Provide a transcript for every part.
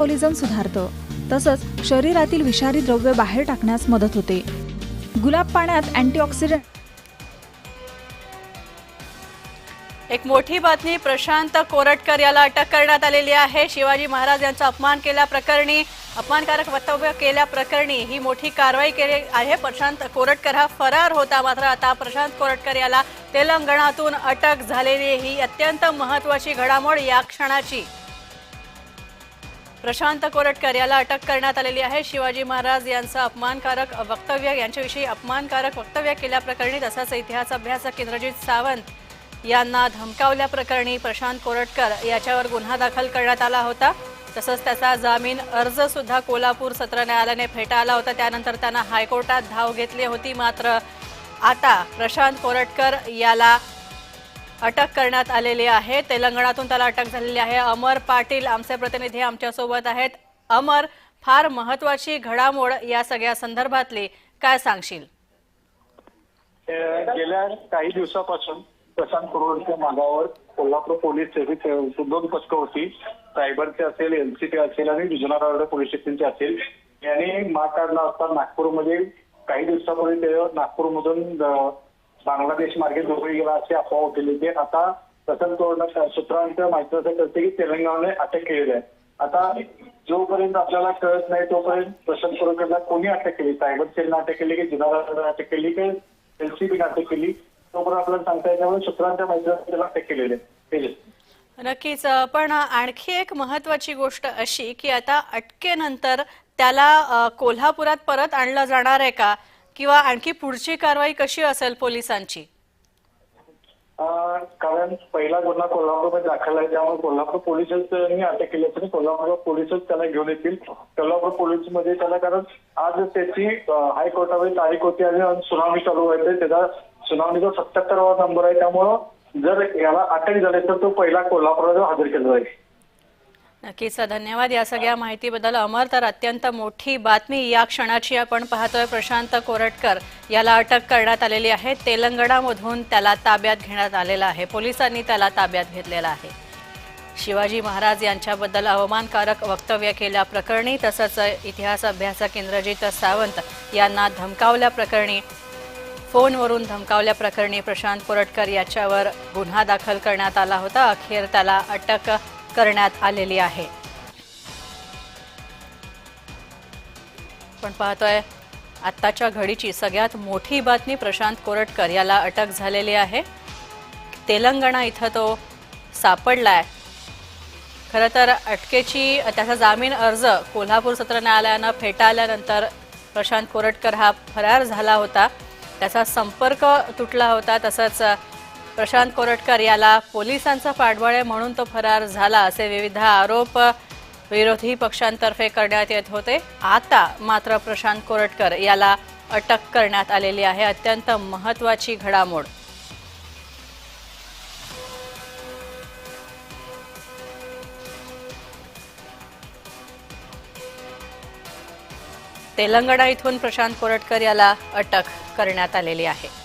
Metabolism सुधारतं. तसंच शरीरातील विषारी द्रव्य बाहेर टाकण्यास मदत होते. गुलाब पाण्यात अँटीऑक्सिडंट एक मोठी बातमी प्रशांत कोरटकर याला अटक करण्यात आलेली आहे. शिवाजी महाराज यांचा अपमान केल्याप्रकरणी अपमानकारक वक्तव्य केल्याप्रकरणी ही मोठी कारवाई केली आहे. प्रशांत कोरटकर हा फरार होता. मात्र आता प्रशांत कोरटकर याला तेलंगणातून अटक झालेली ही अत्यंत महत्वाची घडामोड या क्षणाची. प्रशांत कोरटकर याला अटक करण्यात आलेली आहे. शिवाजी महाराज यांचं अपमानकारक वक्तव्य यांच्याविषयी अपमानकारक वक्तव्य केल्याप्रकरणी तसंच इतिहास अभ्यासक इंद्रजित सावंत यांना धमकावल्याप्रकरणी प्रशांत कोरटकर याच्यावर गुन्हा दाखल करण्यात आला होता. तसंच त्याचा जामीन अर्ज सुद्धा कोल्हापूर सत्र न्यायालयाने फेटाळला होता. त्यानंतर त्यांना हायकोर्टात धाव घेतली होती. मात्र आता प्रशांत कोरटकर याला अटक करण्यात आलेली आहे. तेलंगणातून त्याला अटक झालेली आहे. अमर पाटील आमचे प्रतिनिधी आमच्यासोबत आहेत. अमर फार महत्वाची घडामोड या सगळ्या संदर्भातली. काय सांगशील? गेल्या काही दिवसापासून प्रशांत कुरुडच्या मागावर कोल्हापूर पोलीस स्टेशन दोन पथकं होती सायबरचे असेल एनसीपी असेल आणि विजयनगरवाडा पोलीस स्टेशनचे असेल यांनी माग काढला असता नागपूरमध्ये. काही दिवसापूर्वी ते नागपूरमधून बांगलादेश मार्गे दुबई गेला अशी अफवा उठली होती. आता प्रशांत कुरोड सूत्रांचं माहिती असं कळते की तेलंगणाने अटक केलेली आहे. आता जोपर्यंत आपल्याला कळत नाही तोपर्यंत प्रशांत कुरोडकरला कोणी अटक केली? सायबर सेलनं अटक केली की जिल्हा अटक केली की एलसीबीने अटक केली? तोपर्यंत आपल्याला सांगता येत नाही सूत्रांच्या माहिती त्याला अटक केलेली आहे. नक्कीच. पण आणखी एक महत्वाची गोष्ट अशी की आता अटकेनंतर त्याला कोल्हापुरात परत आणलं जाणार आहे का? किंवा आणखी पुढची कारवाई कशी असेल पोलिसांची? कारण पहिला गुन्हा कोल्हापूरमध्ये दाखल आहे त्यामुळे कोल्हापूर पोलिसांनी अटक केली असेल कोल्हापूर पोलिसच त्याला घेऊन येतील. कोल्हापूर पोलीसमध्ये त्याला कारण आज त्याची हायकोर्टामध्ये तारीख होती आणि सुनावणी चालू व्हायची त्याचा सुनावणीचा सत्याहत्तरावा नंबर आहे. त्यामुळं जर याला अटक झाली तर तो पहिला कोल्हापुरात हजर केला जाईल. नक्कीच धन्यवाद या सगळ्या माहितीबद्दल. अमर तर अत्यंत मोठी बातमी या क्षणाची आपण पाहतोय. प्रशांत कोरटकर याला अटक करण्यात आलेली आहे. तेलंगणामधून त्याला ताब्यात घेण्यात आलेला आहे. पोलिसांनी त्याला ताब्यात घेतलेला आहे. शिवाजी महाराज यांच्याबद्दल अवमानकारक वक्तव्य केल्याप्रकरणी तसंच इतिहास अभ्यासक इंद्रजित सावंत यांना धमकावल्याप्रकरणी फोनवरून धमकावल्याप्रकरणी प्रशांत कोरटकर याच्यावर गुन्हा दाखल करण्यात आला होता. अखेर त्याला अटक करण्यात आलेली आहे. पण पाहतोय आत्ताच्या घडीची सगळ्यात मोठी बातमी प्रशांत कोरटकर याला अटक झालेली आहे. तेलंगणा इथं तो सापडलाय. खरं तर अटकेची त्याचा जामीन अर्ज कोल्हापूर सत्र न्यायालयानं फेटाळल्यानंतर प्रशांत कोरटकर हा फरार झाला होता. त्याचा संपर्क तुटला होता तसंच प्रशांत कोरटकर याला पोलिसांचा पाठबळ आहे म्हणून तो फरार झाला असे विविध आरोप विरोधी पक्षांतर्फे करण्यात येत होते. आता मात्र प्रशांत कोरटकर याला अटक करण्यात आलेली आहे. अत्यंत महत्वाची घडामोड. तेलंगणा इथून प्रशांत कोरटकर याला अटक करण्यात आलेली आहे.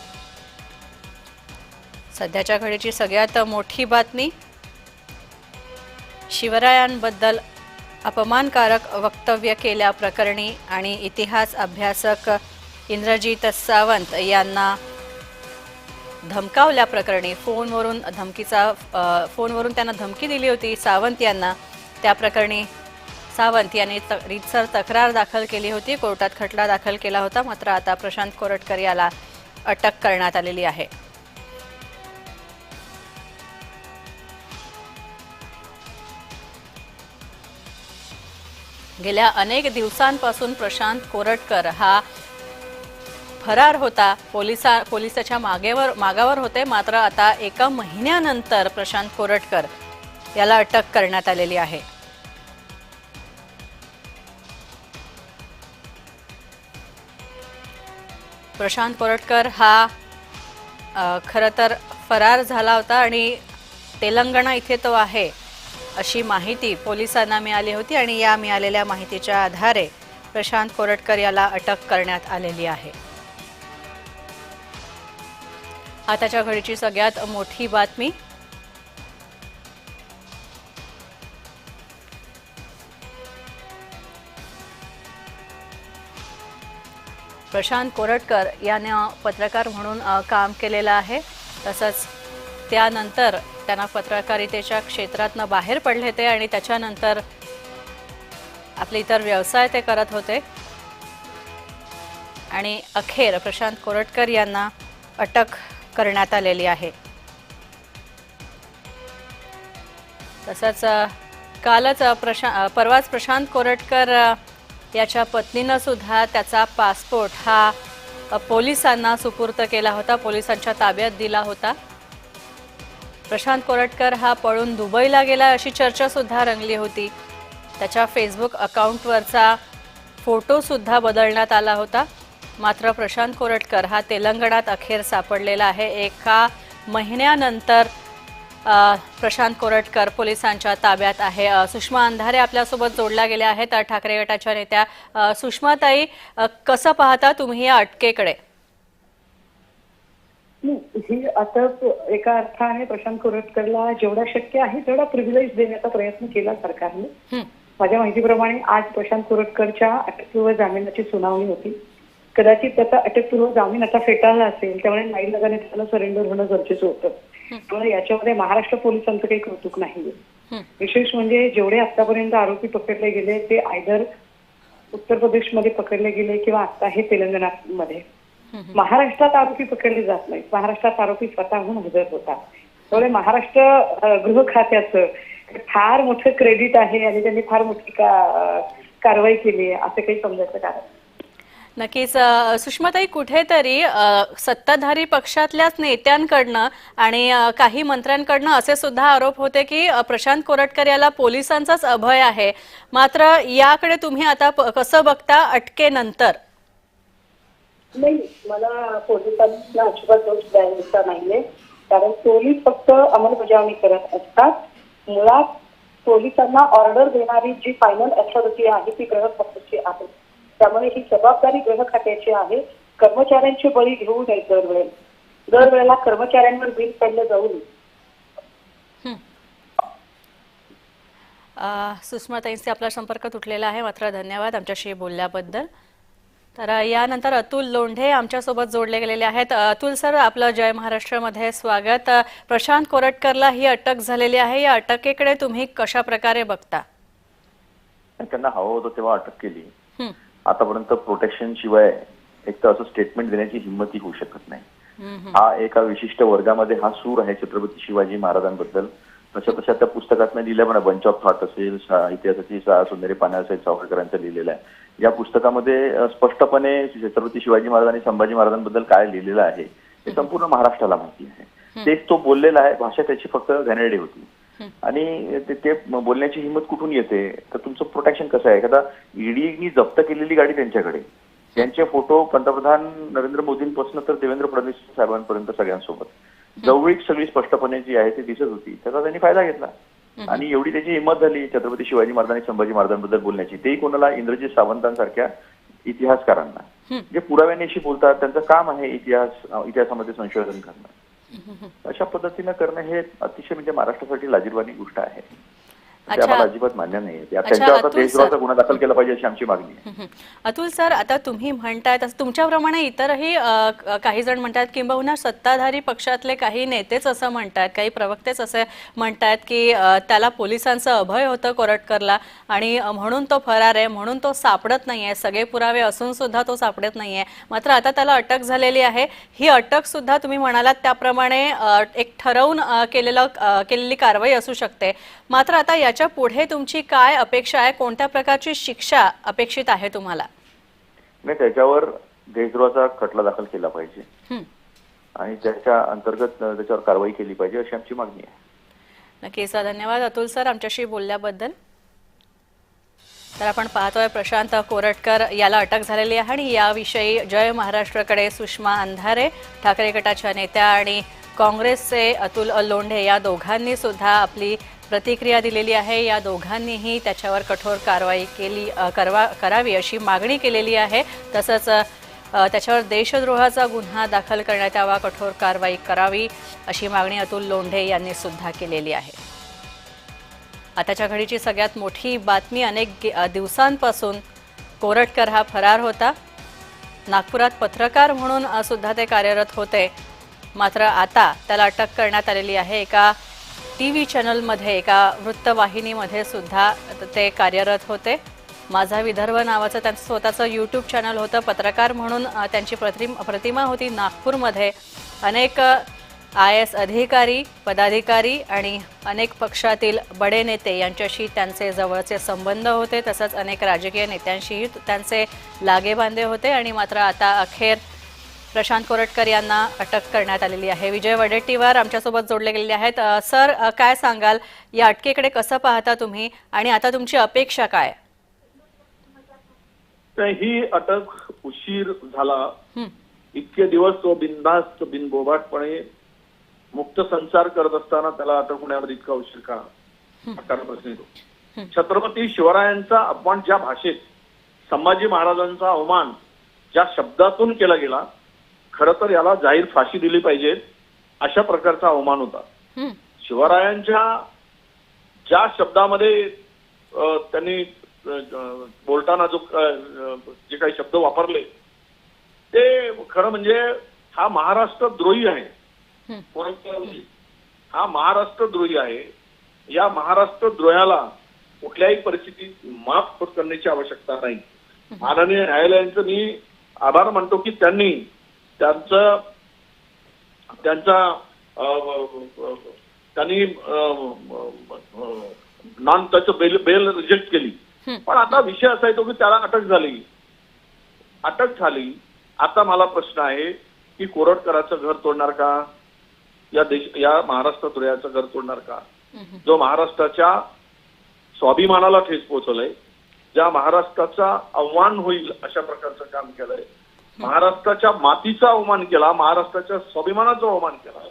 सध्याच्या घडीची सगळ्यात मोठी बातमी शिवरायांबद्दल अपमानकारक वक्तव्य केल्याप्रकरणी आणि इतिहास अभ्यासक इंद्रजीत सावंत यांना धमकावल्याप्रकरणी फोनवरून धमकीचा फोनवरून त्यांना धमकी दिली होती सावंत यांना. त्या प्रकरणी सावंत यांनी त रीतसर तक्रार दाखल केली होती. कोर्टात खटला दाखल केला होता. मात्र आता प्रशांत कोरटकर याला अटक करण्यात आलेली आहे. गेल्या अनेक दिवसांपासून प्रशांत कोरटकर हा फरार होता. पोलिसा पोलिसाच्या मागेवर मागावर होते. मात्र आता एका महिन्यानंतर प्रशांत कोरटकर याला अटक करण्यात आलेली आहे. प्रशांत कोरटकर हा खरं तर फरार झाला होता आणि तेलंगणा इथे तो आहे. अशी माहिती पोलिसांना मिळाली होती आणि या मिळालेल्या माहितीच्या आधारे प्रशांत कोरटकर याला अटक करण्यात आलेली आहे. आताच्या घडीची सगळ्यात मोठी बातमी. प्रशांत कोरटकर यानं पत्रकार म्हणून काम केलेलं आहे. तसंच त्यानंतर त्यांना पत्रकारितेच्या क्षेत्रातनं बाहेर पडले ते आणि त्याच्यानंतर आपले इतर व्यवसाय ते करत होते. आणि अखेर प्रशांत कोरटकर यांना अटक करण्यात आलेली आहे. तसंच कालच प्रशा परवाच प्रशांत कोरटकर याच्या पत्नीनं सुद्धा त्याचा पासपोर्ट हा पोलिसांना सुपूर्त केला होता पोलिसांच्या ताब्यात दिला होता. प्रशांत कोरटकर हा पळून दुबईला गेला अशी चर्चा सुद्धा रंगली होती. त्याच्या फेसबुक अकाउंटवरचा फोटो सुद्धा बदलण्यात आला होता. मात्र प्रशांत कोरटकर हा तेलंगणात अखेर सापडलेला आहे. एका महिन्यानंतर प्रशांत कोरटकर पोलिसांच्या ताब्यात आहे. सुषमा अंधारे आपल्यासोबत जोडल्या गेल्या आहेत. ठाकरे गटाच्या नेत्या सुषमाताई कसं पाहता तुम्ही या अटकेकडे? ही अटक एका अर्थाने प्रशांत कोरटकरला जेवढा शक्य आहे तेवढा प्रिव्हिलेज देण्याचा प्रयत्न केला सरकारने. माझ्या माहितीप्रमाणे आज प्रशांत कोरटकरच्या अटकपूर्व जामिनाची सुनावणी होती. कदाचित त्याचा अटकपूर्व जामीन आता फेटाळला असेल त्यामुळे नाही लगाने त्याला सरेंडर होणं गरजेचं होतं. त्यामुळे याच्यामध्ये महाराष्ट्र पोलिसांचं काही कौतुक नाहीये. हं, विशेष म्हणजे जेवढे आतापर्यंत आरोपी पकडले गेले ते आयदर उत्तर प्रदेशमध्ये पकडले गेले किंवा आता हे तेलंगणामध्ये. महाराष्ट्रात आरोपी पकडले जात नाहीत. महाराष्ट्रात आरोपी स्वतःहून हजर होतात. त्यामुळे महाराष्ट्र गृह खात्याचं फार मोठं क्रेडिट आहे आणि त्यांनी फार मोठी का- कारवाई केली आहे असं काही समजायचं कारण. नक्कीच सुषमाताई कुठेतरी सत्ताधारी पक्षातल्याच नेत्यांकडनं आणि काही मंत्र्यांकडनं असे सुद्धा आरोप होते की प्रशांत कोरटकर याला पोलिसांचाच अभय आहे. मात्र याकडे तुम्ही आता कसं बघता अटकेनंतर? नाही मला पोलिसांना अजिबात दोष द्यायचा नाहीये. कारण पोलीस फक्त अंमलबजावणी करत असतात. मुळात पोलिसांना ऑर्डर देणारी जी फायनल अथॉरिटी आहे ती ग्रह खात्याची आहे. त्यामुळे ही जबाबदारी ग्रह खात्याची आहे. कर्मचाऱ्यांची बळी घेऊ नये दरवेळेला दरवेळेला कर्मचाऱ्यांवर बिल पडलं जाऊन नये. सुषमाताईंचे आपला संपर्क तुटलेला आहे. मात्र धन्यवाद आमच्याशी बोलल्याबद्दल. तर यानंतर अतुल लोंढे आमच्यासोबत जोडले गेलेले आहेत. अतुल सर आपलं जय महाराष्ट्रमध्ये स्वागत. प्रशांत कोरटकरला ही अटक झालेली आहे. या अटकेकडे तुम्ही कशा प्रकारे बघता? त्यांना हवं होतं तेव्हा अटक केली. हं, आतापर्यंत प्रोटेक्शन शिवाय एक तर असं स्टेटमेंट देण्याची हिंमतही होऊ शकत नाही. हं, एका विशिष्ट वर्गामध्ये हा सूर आहे छत्रपती शिवाजी महाराजांबद्दल. तशा तशा त्या पुस्तकात लिहिल्या पण बंच ऑफ थॉट असेल इतिहासाची सुंदरी पानं असेल सावरकरांचं लिहिलेलं आहे. या पुस्तकामध्ये स्पष्टपणे छत्रपती शिवाजी महाराज आणि संभाजी महाराजांबद्दल काय लिहिलेलं आहे हे संपूर्ण महाराष्ट्राला माहिती आहे. तेच तो बोललेला आहे भाषा त्याची फक्त घाणेरडी होती. आणि ते- ते बोलण्याची हिंमत कुठून येते? तर तुमचं प्रोटेक्शन कसं आहे? एखादा ईडीनी जप्त केलेली गाडी त्यांच्याकडे. त्यांचे फोटो पंतप्रधान नरेंद्र मोदींपासून तर देवेंद्र फडणवीस साहेबांपर्यंत सगळ्यांसोबत. जवळीक सगळी स्पष्टपणे जी आहे ती दिसत होती त्याचा त्यांनी फायदा घेतला. आणि एवढी त्याची हिंमत झाली छत्रपती शिवाजी महाराज आणि संभाजी महाराजांबद्दल बोलण्याची तेही कोणाला इंद्रजित सावंतांसारख्या इतिहासकारांना. जे पुराव्यानेशी बोलतात त्यांचं काम आहे इतिहास इतिहासामध्ये संशोधन करणं. अशा पद्धतीनं करणं हे अतिशय म्हणजे महाराष्ट्रासाठी लाजीरवाणी गोष्ट आहे. ते अच्छा. आम्हाला अजिबात मान्य नाही अच्छा, त्यांच्यावर आता अतुल देशद्रोहाचा सर. गुन्हा दाखल केला पाहिजे अशी आमची मागणी आहे हम्म. अतुल सर आता तुम्ही म्हणतायत तुमच्याप्रमाणे इतरही काही जण म्हणतात किंबहुना सत्ताधारी पक्षातले काही नेतेच असं म्हणतात काही प्रवक्तेच असे म्हणतात की त्याला पोलिसांचं अभय होतं कोरटकरला आणि म्हणून तो फरार आहे म्हणून तो सापडत नाहीये सगळे पुरावे असून सुद्धा तो सापडत नाहीये मात्र आता त्याला अटक झालेली आहे ही अटक सुद्धा तुम्ही म्हणालात त्याप्रमाणे एक ठरवून केलेलं केलेली कारवाई असू शकते मात्र आता याच्यापुढे तुमची काय अपेक्षा आहे? कोणत्या प्रकारची शिक्षा अपेक्षित आहे तुम्हाला? नाही त्याच्यावर देशद्रोहाचा खटला दाखल केला पाहिजे. हं. आणि त्याच्या अंतर्गत त्याच्यावर कारवाई केली पाहिजे अशी आमची मागणी आहे. नक्कीच धन्यवाद. अतुल सर आमच्याशी बोलल्याबद्दल. तर आपण पाहतोय प्रशांत कोरटकर याला अटक झालेली आहे आणि याविषयी जय महाराष्ट्राकडे सुषमा अंधारे ठाकरे गटाच्या नेत्या आणि काँग्रेसचे अतुल लोंढे या दोघांनी सुद्धा आपली प्रतिक्रिया दिलेली आहे. या दोघांनीही त्याच्यावर कठोर कारवाई केली करवा करावी अशी मागणी केलेली आहे. तसंच त्याच्यावर देशद्रोहाचा गुन्हा दाखल करण्यात यावा कठोर कारवाई करावी अशी मागणी अतुल लोंढे यांनी सुद्धा केलेली आहे. आताच्या घडीची सगळ्यात मोठी बातमी अनेक दिवसांपासून कोरटकर हा फरार होता. नागपुरात पत्रकार म्हणून सुद्धा ते कार्यरत होते. मात्र आता त्याला अटक करण्यात आलेली आहे. एका टी व्ही चॅनलमध्ये एका वृत्तवाहिनीमध्ये सुद्धा ते कार्यरत होते. माझा विदर्भ नावाचं त्यांचं स्वतःचं यूट्यूब चॅनल होतं. पत्रकार म्हणून त्यांची प्रतिम प्रतिमा होती नागपूरमध्ये. अनेक आय एस अधिकारी पदाधिकारी आणि अनेक पक्षातील बडे नेते यांच्याशी त्यांचे जवळचे संबंध होते. तसंच अनेक राजकीय नेत्यांशीही त्यांचे लागेबांधे होते. आणि मात्र आता अखेर प्रशांत कोरटकर यांना अटक करण्यात आलेली आहे. विजय वडेट्टीवार आमच्यासोबत जोडले गेलेले आहेत. सर काय सांगाल? या अटकेकडे कसं पाहता तुम्ही? आणि आता तुमची अपेक्षा काय? ही अटक उशीर झाला. इतके दिवस तो बिनधास्त बिनबोभाटपणे मुक्त संचार करत असताना त्याला अटक होण्यावर इतका उशीर का? कारण प्रश्न येतो. छत्रपती शिवरायांचा अपमान ज्या भाषेत संभाजी महाराजांचा अवमान ज्या शब्दातून केला गेला खरं तर याला जाहीर फाशी दिली पाहिजे अशा प्रकारचा अवमान होता. शिवरायांच्या ज्या शब्दामध्ये त्यांनी बोलताना जो जे काही शब्द वापरले ते खरं म्हणजे हा महाराष्ट्र द्रोही आहे हं. हा महाराष्ट्र द्रोही आहे. या महाराष्ट्र द्रोहाला कुठल्याही परिस्थितीत माफ करण्याची आवश्यकता नाही. माननीय न्यायालयांचं मी आभार मानतो की त्यांनी त्यांचं त्यांचा त्यांनी नॉन त्याचं बेल बेल रिजेक्ट केली. पण आता विषय असा येतो की त्याला अटक झाली. अटक झाली. आता मला प्रश्न आहे की कोरटकराचं घर तोडणार का? या देश या महाराष्ट्र तुऱ्याचं घर तोडणार का? जो महाराष्ट्राच्या स्वाभिमानाला ठेच पोहोचवलंय ज्या महाराष्ट्राचा अवमान होईल अशा प्रकारचं काम केलंय महाराष्ट्राच्या मातीचा अवमान केला महाराष्ट्राच्या स्वाभिमानाचा अवमान केला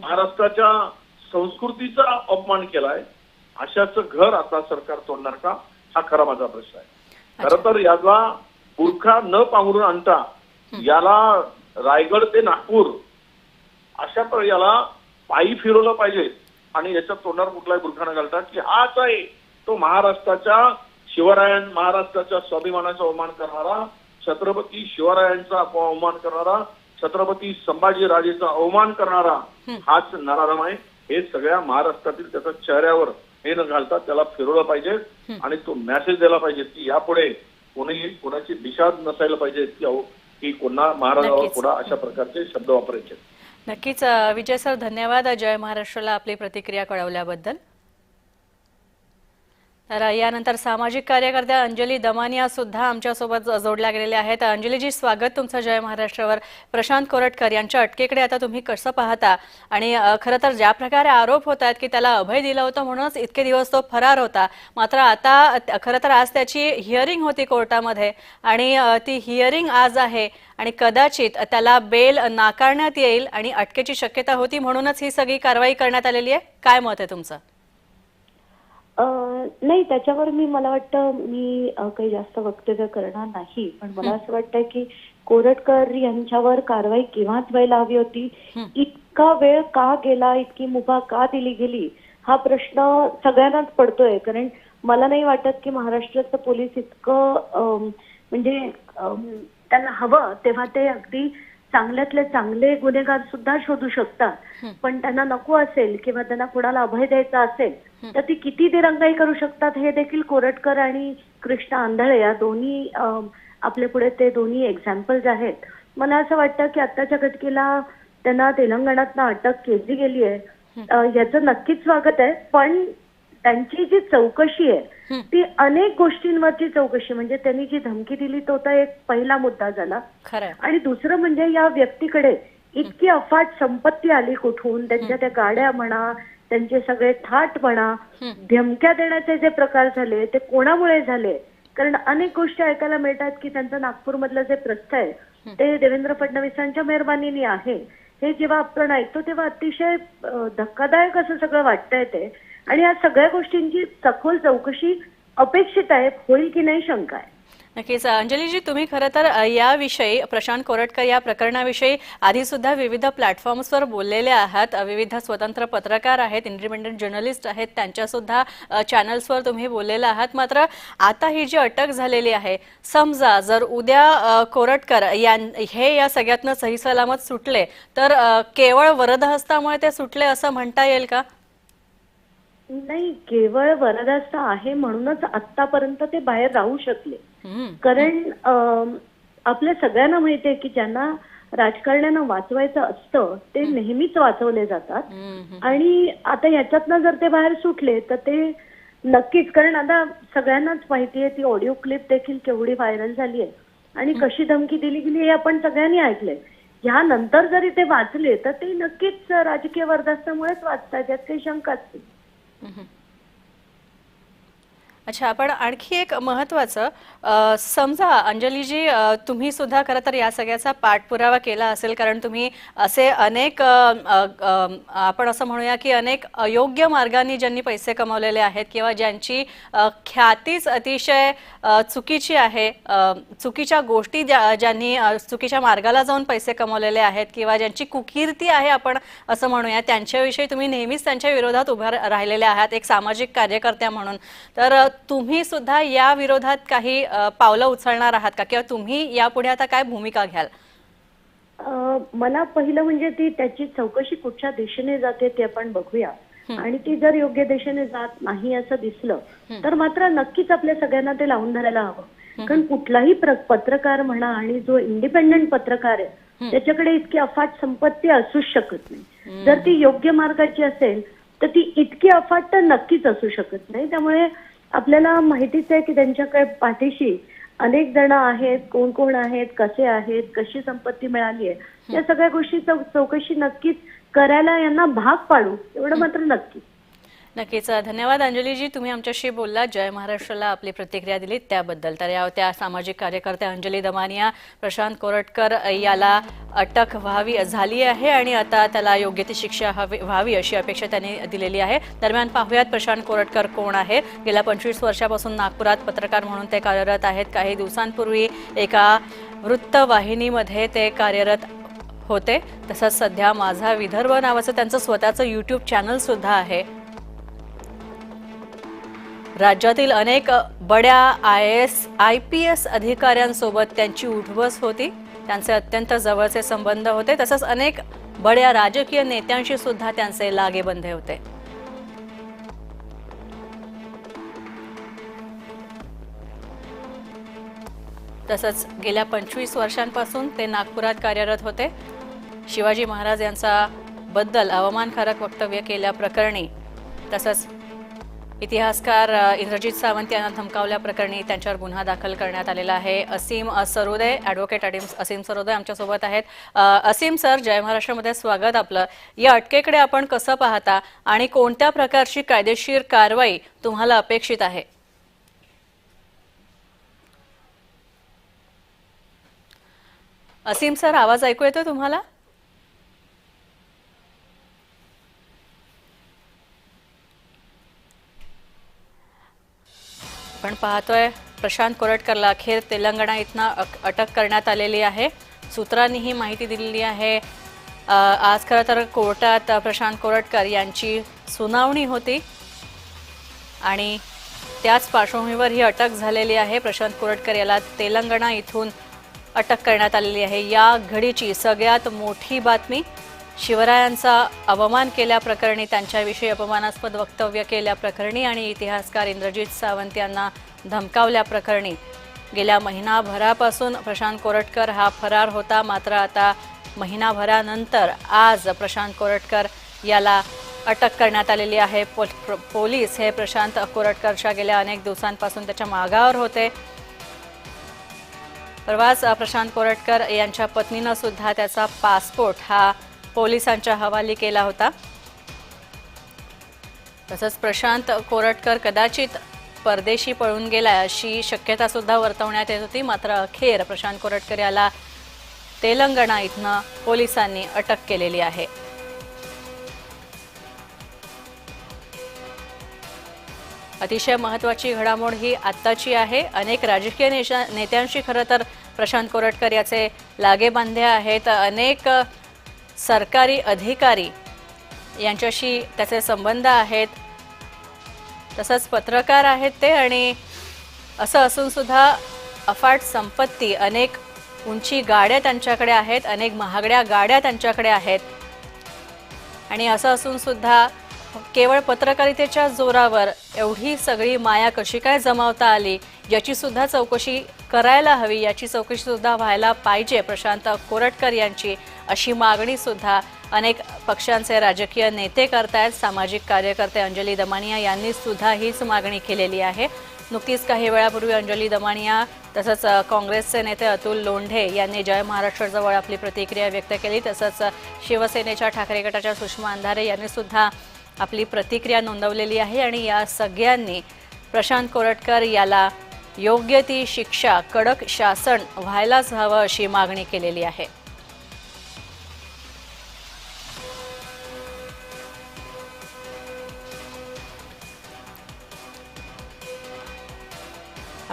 महाराष्ट्राच्या संस्कृतीचा अपमान केलाय अशाच घर आता सरकार तोडणार का? हा खरा माझा प्रश्न आहे. खरं तर याला बुरखा न पांघरून आणता याला रायगड ते नागपूर अशा प्र- याला पायी फिरवलं पाहिजे आणि याच्यात तोंडावर कुठलाही बुरखा न घालता की हाच आहे तो महाराष्ट्राच्या शिवरायां महाराष्ट्राच्या स्वाभिमानाचा अवमान करणारा छत्रपती शिवरायांचा अप- अवमान करणारा छत्रपती संभाजी राजेचा अवमान करणारा हाच नराधम आहे. हे सगळ्या महाराष्ट्रातील त्याच्या चेहऱ्यावर हे न घालता त्याला फिरवलं पाहिजे आणि तो मेसेज द्यायला पाहिजे की यापुढे कोणी कोणाची दिशा नसायला पाहिजे की अहो, की कोणा महाराजावर. पुढे अशा प्रकारचे शब्द वापरायचे. नक्कीच विजय सर धन्यवाद. जय महाराष्ट्राला आपली प्रतिक्रिया कळवल्याबद्दल. तर यानंतर सामाजिक कार्यकर्त्या अंजली दमानिया सुद्धा आमच्यासोबत जोडल्या गेलेल्या आहेत. अंजलीजी स्वागत तुमचं जय महाराष्ट्रावर. प्रशांत कोरटकर यांच्या अटकेकडे आता तुम्ही कसं पाहता? आणि खरं तर ज्या प्रकारे आरोप होत आहेत की त्याला अभय दिलं होतं म्हणूनच इतके दिवस तो फरार होता. मात्र आता खरं तर आज त्याची हिअरिंग होती कोर्टामध्ये आणि ती हिअरिंग आज आहे आणि कदाचित त्याला बेल नाकारण्यात येईल आणि अटकेची शक्यता होती म्हणूनच ही सगळी कारवाई करण्यात आलेली आहे. काय मत आहे तुमचं? अं, नाही त्याच्यावर मी मला वाटतं मी अं, काही जास्त वक्तव्य करणार नाही. पण मला असं वाटतं की कोरटकर यांच्यावर कारवाई केव्हाच व्हायला हवी होती? इतका वेळ का गेला? इतकी मुभा का दिली गेली? हा प्रश्न सगळ्यांनाच पडतोय. कारण मला नाही वाटत की महाराष्ट्राचं पोलीस इतकं अं, म्हणजे अं, त्यांना हवं. तेव्हा ते अगदी चांगल्यातले चांगले गुन्हेगार सुद्धा शोधू शकतात. पण त्यांना नको असेल किंवा त्यांना कुणाला अभय द्यायचा असेल तर ती किती दिरंगाई करू शकतात हे देखील कोरटकर आणि कृष्णा आंधळे या दोन्ही आपल्या पुढे ते दोन्ही एक्झाम्पल्स आहेत. मला असं वाटतं की आत्ताच्या घटकेला त्यांना तेलंगणातनं अटक केली गेली आहे याचं नक्कीच स्वागत आहे. पण त्यांची जी चौकशी आहे ती अनेक गोष्टींवरची चौकशी. म्हणजे त्यांनी जी धमकी दिली तो तर एक पहिला मुद्दा झाला. आणि दुसरं म्हणजे या व्यक्तीकडे इतकी अफाट संपत्ती आली कुठून? त्यांच्या त्या गाड्या म्हणा त्यांचे सगळे थाट म्हणा धमक्या देण्याचे जे प्रकार झाले ते कोणामुळे झाले? कारण अनेक गोष्टी ऐकायला मिळतात की त्यांचं नागपूरमधलं जे प्रस्थ आहे ते देवेंद्र फडणवीसांच्या मेहरबानीने आहे. हे जेव्हा आपण ऐकतो तेव्हा अतिशय धक्कादायक असं सगळं वाटतंय ते. आणि या सगळ्या गोष्टींची सखोल चौकशी अपेक्षित आहे होईल की नाही शंका आहे. नक्कीच अंजलीजी तुम्ही खरं तर याविषयी प्रशांत कोरटकर या प्रकरणाविषयी आधी सुद्धा विविध प्लॅटफॉर्म्सवर बोललेले आहात. विविध स्वतंत्र पत्रकार आहेत इंडिपेंडेंट जर्नलिस्ट आहेत त्यांच्या सुद्धा चॅनल्सवर तुम्ही बोललेले आहात. मात्र आता ही जी अटक झालेली आहे समजा जर उद्या कोरटकर यां हे या सगळ्यातनं सही सलामत सुटले तर केवळ वरदहस्तामुळे ते सुटले असं म्हणता येईल का? नाही केवळ वरदास्त आहे म्हणूनच आतापर्यंत ते बाहेर राहू शकले. कारण आपल्या सगळ्यांना माहितीये की ज्यांना राजकारण्यांना वाचवायचं असतं ते नेहमीच वाचवले जातात. आणि आता याच्यातनं जर ते बाहेर सुटले तर ते नक्कीच कारण आता सगळ्यांनाच माहिती आहे ती ऑडिओ क्लिप देखील केवढी व्हायरल झाली आहे आणि कशी धमकी दिली गेली हे आपण सगळ्यांनी ऐकलंय. ह्यानंतर जरी ते वाचले तर ते नक्कीच राजकीय वर्धास्तामुळेच वाचतात यात काही शंकाच नाही अच्छा पण आणखी एक महत्वाचं समजा अंजलीजी तुम्ही सुद्धा खरं तर या सगळ्याचा पाठपुरावा केला असेल कारण तुम्ही असे अनेक आपण असं म्हणूया की अनेक अयोग्य मार्गाने ज्यांनी पैसे कमावलेले आहेत किंवा ज्यांची ख्यातीच अतिशय चुकीची आहे चुकीच्या गोष्टी ज्या ज्यांनी चुकीच्या मार्गाला जाऊन पैसे कमावलेले आहेत किंवा ज्यांची कुकीर्ती आहे आपण असं म्हणूया त्यांच्याविषयी तुम्ही नेहमीच त्यांच्या विरोधात उभा राहिलेले आहात एक सामाजिक कार्यकर्त्या म्हणून. तर तुम्ही सुद्धा या विरोधात काही पावलं उचलणार आहात का? किंवा तुम्ही यापुढे आता काय भूमिका घ्याल? मला पहिलं म्हणजे ती त्याची चौकशी कुठच्या दिशेने जाते ते आपण बघूया. आणि ती जर योग्य दिशेने जात नाही असं दिसलं तर मात्र नक्कीच आपल्या सगळ्यांना ते लावून धरायला हवं. कारण कुठलाही पत्रकार म्हणा आणि जो इंडिपेंडंट पत्रकार आहे त्याच्याकडे इतकी अफाट संपत्ती असूच शकत नाही. जर ती योग्य मार्गाची असेल तर ती इतकी अफाट तर नक्कीच असू शकत नाही. त्यामुळे आपल्याला माहितीच आहे की त्यांच्याकडे पाठीशी अनेक जण आहेत कोण कोण आहेत कसे आहेत कशी संपत्ती मिळाली आहे या सगळ्या गोष्टी चौकशी नक्कीच करायला यांना भाग पाडू एवढं मात्र नक्की. नक्कीच. धन्यवाद अंजलीजी. तुम्ही आमच्याशी बोलला जय महाराष्ट्राला आपली प्रतिक्रिया दिली त्याबद्दल. तर या होत्या सामाजिक कार्यकर्त्या अंजली दमानिया प्रशांत कोरटकर याला अटक व्हावी झाली आहे आणि आता त्याला योग्य ती शिक्षा हवी व्हावी अशी अपेक्षा त्यांनी दिलेली आहे. दरम्यान पाहुयात प्रशांत कोरटकर कोण आहे. गेल्या पंचवीस वर्षापासून नागपुरात पत्रकार म्हणून ते कार्यरत आहेत. काही दिवसांपूर्वी एका वृत्तवाहिनीमध्ये ते कार्यरत होते. तसंच सध्या माझा विदर्भ नावाचं त्यांचं स्वतःचं यूट्यूब चॅनल सुद्धा आहे. राज्यातील अनेक बड्या I S I P S अधिकाऱ्यांसोबत त्यांची उठबस होती. त्यांचे अत्यंत जवळचे संबंध होते. तसंच अनेक बड्या राजकीय नेत्यांशी सुद्धा त्यांचे लागेबंधे होते. तसंच गेल्या पंचवीस वर्षांपासून ते नागपुरात कार्यरत होते. शिवाजी महाराज यांचा बद्दल अवमानकारक वक्तव्य केल्याप्रकरणी तसंच इतिहासकार इंद्रजित सावंत यांना धमकावल्याप्रकरणी त्यांच्यावर गुन्हा दाखल करण्यात आलेला आहे. असीम सरोदय ॲडव्होकेट अडीम असीम सरोदय आमच्यासोबत आहेत. असीम सर जय महाराष्ट्रामध्ये स्वागत आपलं. या अटकेकडे आपण कसं पाहता आणि कोणत्या प्रकारची कायदेशीर कारवाई तुम्हाला अपेक्षित आहे? असीम सर आवाज ऐकू येतोय तुम्हाला आपण पाहतोय. प्रशांत कोरटकरला अखेर तेलंगणा इथनं अटक करण्यात आलेली आहे. सूत्रांनी ही माहिती दिलेली आहे. आज खरं तर कोर्टात प्रशांत कोरटकर यांची सुनावणी होती. आणि त्याच पार्श्वभूमीवर ही अटक झालेली आहे. प्रशांत कोरटकर याला तेलंगणा इथून अटक करण्यात आलेली आहे. या घडीची सगळ्यात मोठी बातमी शिवरायांचा अवमान केल्याप्रकरणी त्यांच्याविषयी अपमानास्पद वक्तव्य केल्याप्रकरणी आणि इतिहासकार इंद्रजित सावंत यांना धमकावल्याप्रकरणी गेल्या महिनाभरापासून प्रशांत कोरटकर हा फरार होता मात्र आता महिनाभरानंतर आज प्रशांत कोरटकर याला अटक करण्यात आलेली आहे. पो- पोलीस हे प्रशांत कोरटकरच्या गेल्या अनेक दिवसांपासून त्याच्या मागावर होते. परवाच प्रशांत कोरटकर यांच्या पत्नीनं सुद्धा त्याचा पासपोर्ट हा पोलिसांच्या हवाली केला होता. तसंच प्रशांत कोरटकर कदाचित परदेशी पळून गेलाय अशी शक्यता सुद्धा वर्तवण्यात येत होती. मात्र अखेर प्रशांत कोरटकर याला तेलंगणा इथनं पोलिसांनी अटक केलेली आहे. अतिशय महत्त्वाची घडामोड ही आत्ताची आहे. अनेक राजकीय नेशा नेत्यांशी खरं तर प्रशांत कोरटकर याचे लागेबांधे आहेत. अनेक सरकारी अधिकारी यांच्याशी त्याचे संबंध आहेत. तसंच पत्रकार आहेत ते आणि असं असून सुद्धा अफाट संपत्ती अनेक उंची गाड्या त्यांच्याकडे आहेत अनेक महागड्या गाड्या त्यांच्याकडे आहेत. आणि असं असून सुद्धा केवळ पत्रकारितेच्या जोरावर एवढी सगळी माया कशी काय जमावता आली याची सुद्धा चौकशी करायला हवी याची चौकशी सुद्धा व्हायला पाहिजे प्रशांत कोरटकर यांची अशी मागणी सुद्धा अनेक पक्षांचे राजकीय नेते करतायत. सामाजिक कार्यकर्ते अंजली दमानिया यांनी सुद्धा हीच मागणी केलेली आहे. नुकतीच काही वेळापूर्वी अंजली दमानिया तसंच काँग्रेसचे नेते अतुल लोंढे यांनी जय महाराष्ट्रजवळ आपली प्रतिक्रिया व्यक्त केली. तसंच शिवसेनेच्या ठाकरे गटाच्या सुषमा अंधारे यांनी सुद्धा आपली प्रतिक्रिया नोंदवलेली आहे आणि या सगळ्यांनी प्रशांत कोरटकर याला योग्य ती शिक्षा कडक शासन व्हायलाच हवं अशी मागणी केलेली आहे.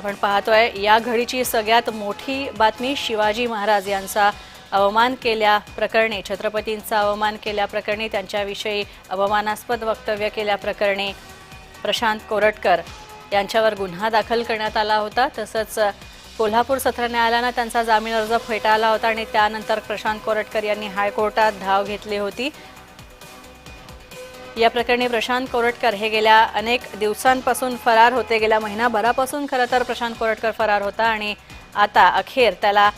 आपण पाहतोय या घडीची सगळ्यात मोठी बातमी शिवाजी महाराज यांचा अवमान केल्या प्रकरणी छत्रपतींचा अवमान केल्याप्रकरणी त्यांच्याविषयी अवमानास्पद वक्तव्य केल्याप्रकरणी प्रशांत कोरटकर यांच्यावर गुन्हा दाखल करण्यात आला होता. तसंच कोल्हापूर सत्र न्यायालयानं त्यांचा जामीन अर्ज फेटाळला होता आणि त्यानंतर प्रशांत कोरटकर यांनी हायकोर्टात धाव घेतली होती. या प्रकरणी प्रशांत कोरटकर हे गेल्या अनेक दिवसांपासून फरार होते. गेल्या महिनाभरापासून खरं तर प्रशांत कोरटकर फरार होता आणि आता अखेर त्याला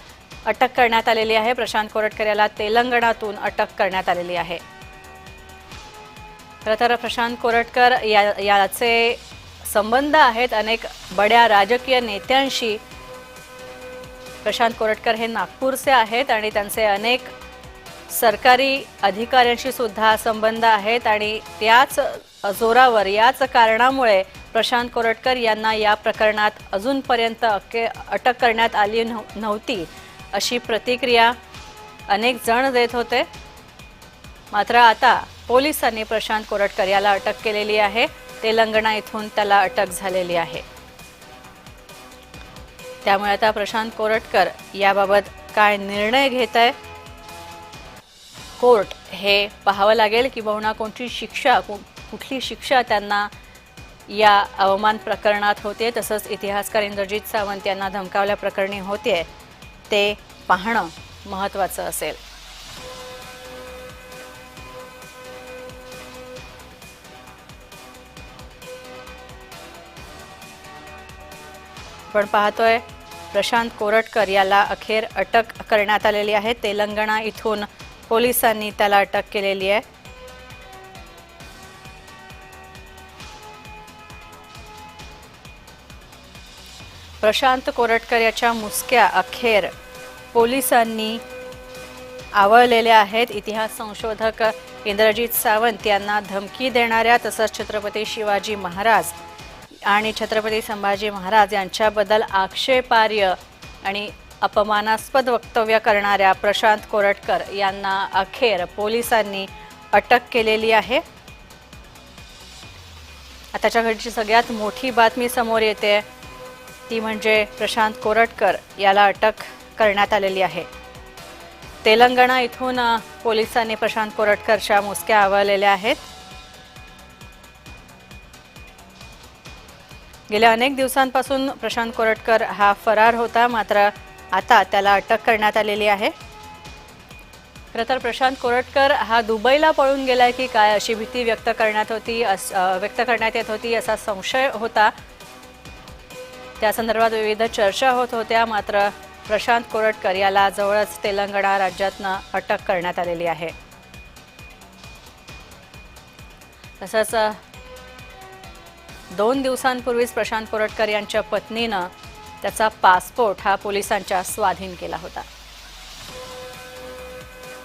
अटक करण्यात आलेली आहे. प्रशांत कोरटकर याला तेलंगणातून अटक करण्यात आलेली आहे. खरं तर प्रशांत कोरटकर या याचे संबंध आहेत अनेक बड्या राजकीय नेत्यांशी. प्रशांत कोरटकर हे नागपूरचे आहेत आणि त्यांचे अनेक सरकारी अधिकाऱ्यांशी सुद्धा संबंध आहेत आणि त्याच जोरावर याच कारणामुळे प्रशांत कोरटकर यांना या प्रकरणात अजूनपर्यंत अके अटक करण्यात आली नव्ह- नव्हती अशी प्रतिक्रिया अनेक जण देत होते. मात्र आता पोलिसांनी प्रशांत कोरटकर याला अटक केलेली आहे. तेलंगणा इथून त्याला अटक झालेली आहे. त्यामुळे आता प्रशांत कोरटकर याबाबत काय निर्णय घेत आहे कोर्ट हे पाहावं लागेल किंबहुना कोणती शिक्षा कुठली शिक्षा त्यांना या अवमान प्रकरणात होते तसंच इतिहासकार इंद्रजित सावंत यांना धमकावल्या प्रकरणी होते ते पाहणं महत्त्वाचं असेल. आपण पाहतोय प्रशांत कोरटकर याला अखेर अटक करण्यात आलेली आहे. तेलंगणा इथून पोलिसांनी त्याला अटक केलेली आहे. प्रशांत कोरटकर याच्या मुसक्या अखेर पोलिसांनी आवळलेल्या आहेत. इतिहास संशोधक इंद्रजित सावंत यांना धमकी देणाऱ्या तसंच छत्रपती शिवाजी महाराज आणि छत्रपती संभाजी महाराज यांच्याबद्दल आक्षेपार्ह आणि अपमानास्पद वक्तव्य करणाऱ्या प्रशांत कोरटकर यांना अखेर पोलिसांनी अटक केलेली आहे. आताच्या घडीची सगळ्यात मोठी बातमी समोर येते. ती म्हणजे प्रशांत कोरटकर याला अटक करण्यात आलेली आहे. तेलंगणा इथून पोलिसांनी प्रशांत कोरटकरच्या मुसक्या आवळलेल्या आहेत. गेल्या अनेक दिवसांपासून प्रशांत कोरटकर हा फरार होता मात्र आता त्याला अटक करण्यात आलेली आहे. खरं तर प्रशांत कोरटकर हा दुबईला पळून गेलाय की काय अशी भीती व्यक्त करण्यात होती व्यक्त करण्यात येत होती असा संशय होता. त्या संदर्भात विविध चर्चा होत होत्या मात्र प्रशांत कोरटकर याला जवळच तेलंगणा राज्यातनं अटक करण्यात आलेली आहे. तसंच दोन दिवसांपूर्वीच प्रशांत कोरटकर यांच्या पत्नीनं त्याचा पासपोर्ट हा पोलिसांच्या स्वाधीन केला होता.